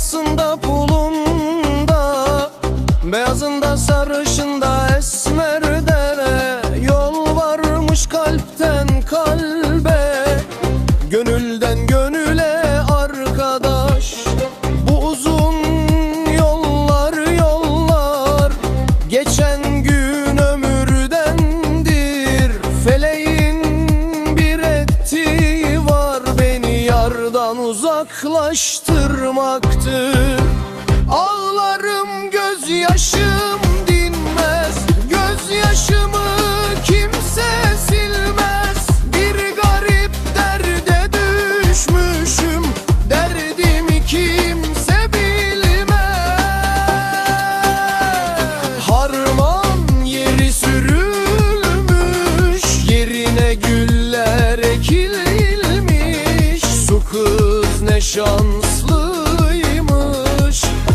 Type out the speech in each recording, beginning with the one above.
parasında pulunda Beyazında sarışında esmerde Yol varmış kalpten kalbe. Gönülden gönül uzaklaştırmaktır şanslıymış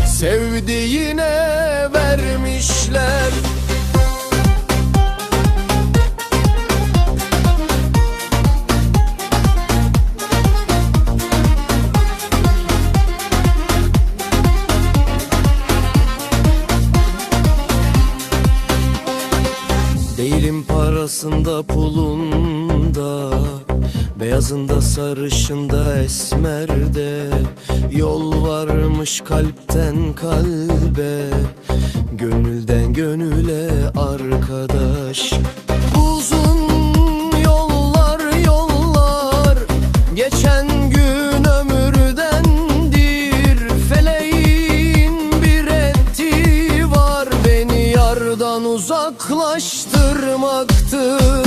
Sevdiğine vermişler. Değilim parasında pulunda Beyazında sarışında esmerde Yol varmış kalpten kalbe. Gönülden gönüle arkadaş. Uzun yollar yollar. Geçen gün ömürdendir. Feleğin bir ettiği var. Beni yardan uzaklaştırmaktır